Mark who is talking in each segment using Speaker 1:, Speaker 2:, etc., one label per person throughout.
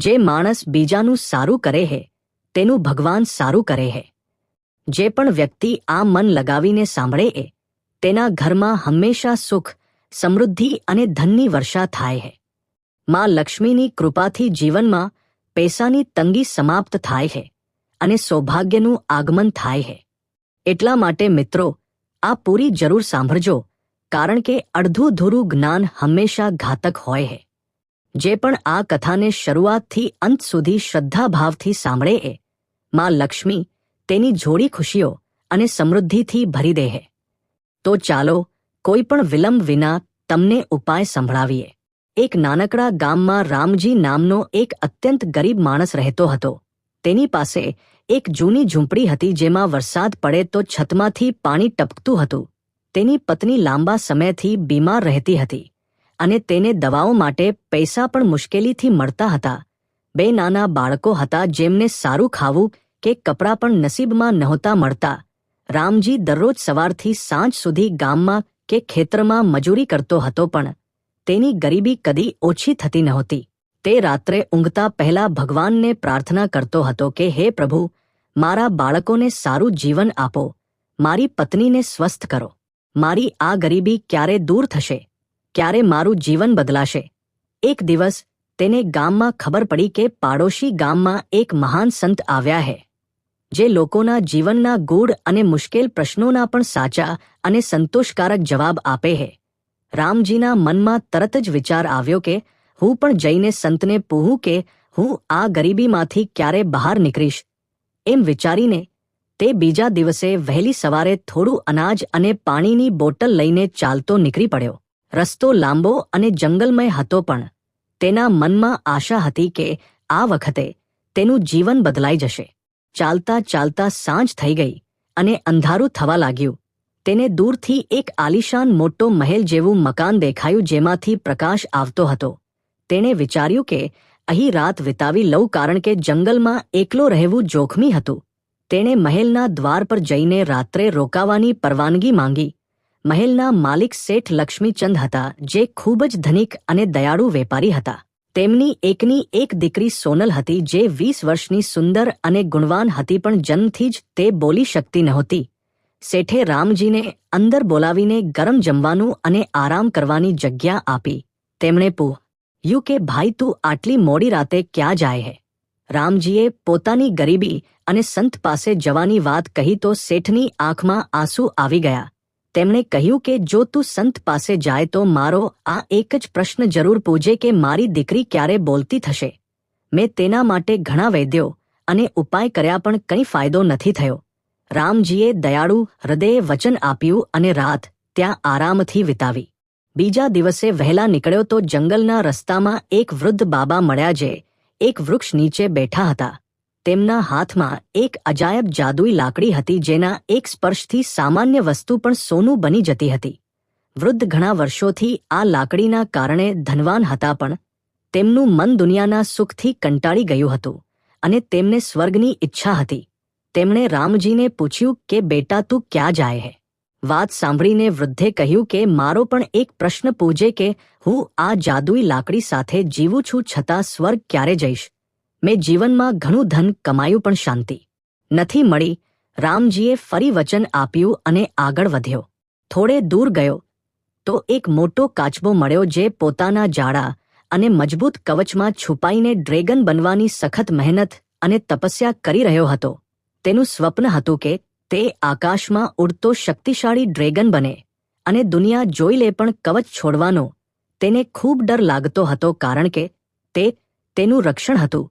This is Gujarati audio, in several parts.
Speaker 1: જે માણસ બીજાનું સારું કરે હે, તેનું ભગવાન સારું કરે હે. જે પણ વ્યક્તિ આ મન લગાવીને સાંભળે એ, તેના ઘરમાં હંમેશા સુખ, સમૃદ્ધિ અને ધનની વર્ષા થાય હે. માં લક્ષ્મીની કૃપાથી જીવનમાં પૈસાની તંગી સમાપ્ત થાય છે અને સૌભાગ્યનું આગમન થાય છે એટલા માટે મિત્રો, આ પૂરી જરૂર સાંભળજો, કારણ કે અડધું ધૂરું જ્ઞાન હંમેશા ઘાતક હોય છે જે પણ આ કથાને શરૂઆતથી અંત સુધી શ્રદ્ધાભાવથી સાંભળે એ. માં લક્ષ્મી તેની જોડી ખુશીઓ અને સમૃદ્ધિથી ભરી દે તો ચાલો કોઈ પણ વિલંબ વિના તમને ઉપાય સંભળાવીએ. એક નાનકડા ગામમાં રામજી નામનો એક અત્યંત ગરીબ માણસ રહેતો હતો. તેની પાસે એક જૂની ઝૂંપડી હતી જેમાં વરસાદ પડે તો છતમાંથી પાણી ટપકતું હતું. તેની પત્ની લાંબા સમયથી બીમાર રહેતી હતી. અને તેને દવાઓ માટે પૈસા પણ મુશ્કેલીથી મળતા હતા. બે નાના બાળકો હતા જેમને સારું ખાવું કે કપડાં પણ નસીબમાં નહોતા મળતા. રામજી દરરોજ સવારથી સાંજ સુધી ગામમાં કે ખેતરમાં મજૂરી કરતો હતો પણ તેની ગરીબી કદી ઓછી થતી નહોતી. તે રાત્રે ઊંઘતા પહેલા ભગવાનને પ્રાર્થના કરતો હતો કે, હે પ્રભુ, મારા બાળકોને સારું જીવન આપો. મારી પત્નીને સ્વસ્થ કરો. મારી આ ગરીબી ક્યારે દૂર થશે? ક્યારે મારું જીવન બદલાશે? એક દિવસ તેને ગામમાં ખબર પડી કે પાડોશી ગામમાં એક મહાન સંત આવ્યા હે, જે લોકોના જીવનના ગૂઢ અને મુશ્કેલ પ્રશ્નોના પણ સાચા અને સંતોષકારક જવાબ આપે હે. રામજીના મનમાં તરત જ વિચાર આવ્યો કે હું પણ જઈને સંતને પૂહું કે હું આ ગરીબીમાંથી ક્યારે બહાર નીકળીશ? એમ વિચારીને તે બીજા દિવસે વહેલી સવારે થોડું અનાજ અને પાણીની બોટલ લઈને ચાલતો નીકળી પડ્યો. રસ્તો લાંબો અને જંગલમય હતો પણ. તેના મનમાં આશા હતી કે આ વખતે તેનું જીવન બદલાઈ જશે. ચાલતા ચાલતા સાંજ થઈ ગઈ અને અંધારું થવા લાગ્યું. તેને દૂરથી એક આલિશાન મોટો મહેલ જેવું મકાન દેખાયું જેમાંથી પ્રકાશ આવતો હતો. તેણે વિચાર્યું કે અહીં રાત વિતાવી લઉં કારણ કે જંગલમાં એકલો રહેવું જોખમી હતું. તેણે મહેલના દ્વાર પર જઈને રાત્રે રોકાવાની પરવાનગી માંગી. મહેલના માલિક શેઠ લક્ષ્મીચંદ હતા, જે ખૂબ જ ધનિક અને દયાળુ વેપારી હતા. તેમની એકની એક દીકરી સોનલ હતી, જે વીસ વર્ષની સુંદર અને ગુણવાન હતી, પણ જન્મથી જ તે બોલી શકતી નહોતી. શેઠે રામજીને અંદર બોલાવીને ગરમ જમવાનું અને આરામ કરવાની જગ્યા આપી. તેમણે પૂછ્યું કે. ભાઈ, તું આટલી મોડી રાતે ક્યાં જાય હે? રામજીએ પોતાની ગરીબી અને સંત પાસે જવાની વાત કહી તો શેઠની આંખમાં આંસુ આવી ગયા. તેમણે કહ્યું કે જો તું સંત પાસે જાય તો મારો આ એક જ પ્રશ્ન જરૂર પૂછે કે મારી દીકરી ક્યારે બોલતી થશે. મેં તેના માટે ઘણા વૈદ્યો અને ઉપાય કર્યા પણ કંઈ ફાયદો નથી થયો. રામજીએ દયાળુ હૃદયે વચન આપ્યું અને રાત ત્યાં આરામથી વિતાવી. બીજા દિવસે વહેલા નીકળ્યો તો જંગલના રસ્તામાં એક વૃદ્ધ બાબા મળ્યા જે એક વૃક્ષ નીચે બેઠા હતા. તેમના હાથમાં એક અજાયબ જાદુઈ લાકડી હતી જેના એક સ્પર્શથી સામાન્ય વસ્તુ પણ સોનું બની જતી હતી. વૃદ્ધ ઘણા વર્ષોથી આ લાકડીના કારણે ધનવાન હતા પણ તેમનું મન દુનિયાના સુખથી કંટાળી ગયું હતું અને તેમને સ્વર્ગની ઈચ્છા હતી. તેમણે રામજીને પૂછ્યું કે, બેટા, તું ક્યાં જાય હે? વાત સાંભળીને વૃદ્ધે કહ્યું કે, મારો પણ એક પ્રશ્ન પૂછે કે હું આ જાદુઈ લાકડી સાથે જીવું છું છતાં સ્વર્ગ ક્યારે જઈશ? મેં જીવનમાં ઘણું ધન કમાયું પણ શાંતિ. નથી મળી, રામજીએ ફરી વચન આપ્યું અને આગળ વધ્યો. થોડે દૂર ગયો, તો એક મોટો કાચબો મળ્યો જે પોતાના જાડા અને મજબૂત કવચમાં છુપાઈને ડ્રેગન બનવાની સખત મહેનત અને તપસ્યા કરી રહ્યો હતો. તેનું સ્વપ્ન હતું કે તે આકાશમાં ઉડતો શક્તિશાળી ડ્રેગન બને અને દુનિયા જોઈ લે પણ કવચ છોડવાનો. તેને ખૂબ ડર લાગતો હતો કારણ કે તે તેનું રક્ષણ હતું.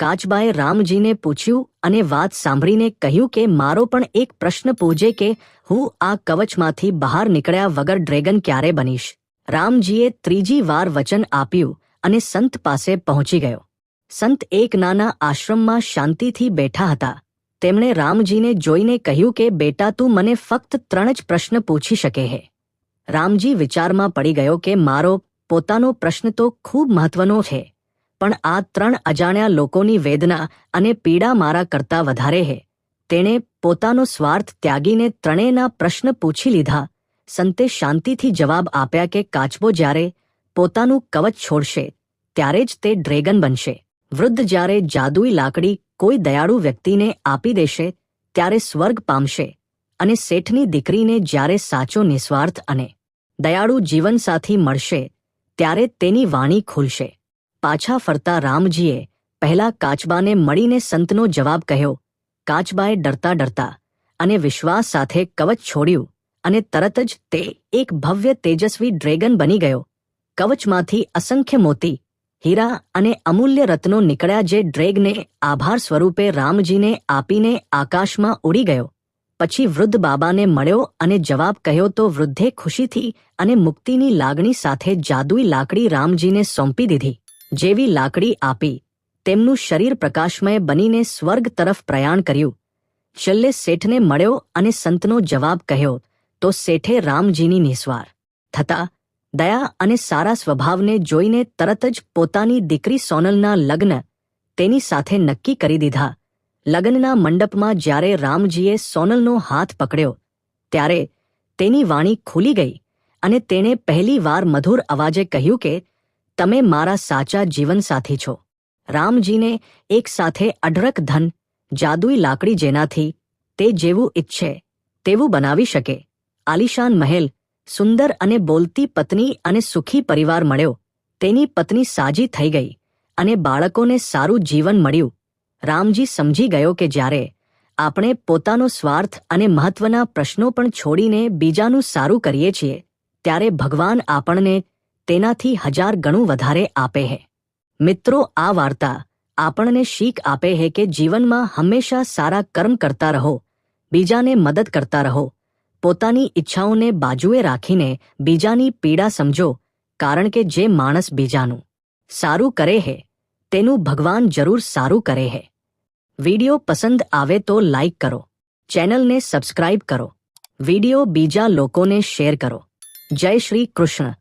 Speaker 1: કાચબાએ રામજીને પૂછ્યું અને વાત સાંભળીને કહ્યું કે મારો પણ એક પ્રશ્ન પૂછે કે હું આ કવચમાંથી બહાર નીકળ્યા વગર ડ્રેગન ક્યારે બનીશ? રામજીએ ત્રીજી વાર વચન આપ્યું અને સંત પાસે પહોંચી ગયો. સંત એક નાના આશ્રમમાં શાંતિથી બેઠા હતા. તેમણે રામજીને જોઈને કહ્યું કે, બેટા, તું મને ફક્ત ત્રણ જ પ્રશ્ન પૂછી શકે હે. રામજી વિચારમાં પડી ગયો કે, મારો પોતાનો પ્રશ્ન તો ખૂબ મહત્વનો છે. પણ આ ત્રણ અજાણ્યા લોકોની વેદના અને પીડા મારા કરતા વધારે હે. તેણે પોતાનો સ્વાર્થ ત્યાગીને ત્રણેયના પ્રશ્ન પૂછી લીધા. સંતે શાંતિથી જવાબ આપ્યા કે કાચબો જ્યારે પોતાનું કવચ છોડશે, ત્યારે જ તે ડ્રેગન બનશે. વૃદ્ધ જ્યારે જાદુઈ લાકડી કોઈ દયાળુ વ્યક્તિને આપી દેશે, ત્યારે સ્વર્ગ પામશે અને શેઠની દીકરીને જ્યારે સાચો નિસ્વાર્થ અને દયાળુ જીવનસાથી મળશે, ત્યારે તેની વાણી ખુલશે. પાછા ફરતા રામજીએ પહેલા કાચબાને મળીને સંતનો જવાબ કહ્યો, કાચબાએ ડરતા ડરતા અને વિશ્વાસ સાથે કવચ છોડ્યું અને તરત જ તે એક ભવ્ય તેજસ્વી ડ્રેગન બની ગયો. કવચમાંથી અસંખ્ય મોતી, હીરા અને અમૂલ્ય રત્નો નીકળ્યા જે ડ્રેગને આભાર સ્વરૂપે રામજીને આપીને આકાશમાં ઉડી ગયો. પછી વૃદ્ધ બાબાને મળ્યો અને જવાબ કહ્યો, તો વૃદ્ધે ખુશીથી અને મુક્તિની લાગણી સાથે જાદુઈ લાકડી રામજીને સોંપી દીધી. જેવી લાકડી આપી, તેમનું શરીર પ્રકાશમય બનીને સ્વર્ગ તરફ પ્રયાણ કર્યું. છેલ્લે શેઠને મળ્યો અને સંતનો જવાબ કહ્યો, તો શેઠે રામજીની નિસ્વાર. થતા, દયા અને સારા સ્વભાવને જોઈને તરત જ પોતાની દીકરી સોનલના લગ્ન, તેની સાથે નક્કી કરી દીધા. લગ્નના મંડપમાં જ્યારે રામજીએ સોનલનો હાથ પકડ્યો, ત્યારે તેની વાણી ખુલી ગઈ અને તેણે પહેલી વાર મધુર અવાજે કહ્યું કે તમે મારા સાચા જીવનસાથી છો. રામજીને એક સાથે અઢળક ધન, જાદુઈ લાકડી જેનાથી તે જેવું ઈચ્છે, તેવું બનાવી શકે. આલિશાન મહેલ, સુંદર અને બોલતી પત્ની અને સુખી પરિવાર મળ્યો. તેની પત્ની સાજી થઈ ગઈ અને બાળકોને સારું જીવન મળ્યું. રામજી સમજી ગયો કે જ્યારે આપણે પોતાનો સ્વાર્થ અને મહત્વના પ્રશ્નો પણ છોડીને બીજાનું સારું કરીએ છીએ, ત્યારે ભગવાન આપણને તેનાથી હજાર ગણું વધારે આપે છે મિત્રો, આ વાર્તા આપણને શીખ આપે છે કે જીવનમાં હંમેશા સારા કર્મ કરતા રહો, બીજાને મદદ કરતા રહો. પોતાની ઈચ્છાઓને બાજુએ રાખીને બીજાની પીડા સમજો, કારણ કે જે માણસ બીજાનું સારું કરે હે, તેનું ભગવાન જરૂર સારું કરે હે. વિડિયો પસંદ આવે તો લાઈક કરો, ચેનલને સબસ્ક્રાઇબ કરો. વિડિયો બીજા લોકોને શેર કરો. જય શ્રી કૃષ્ણ.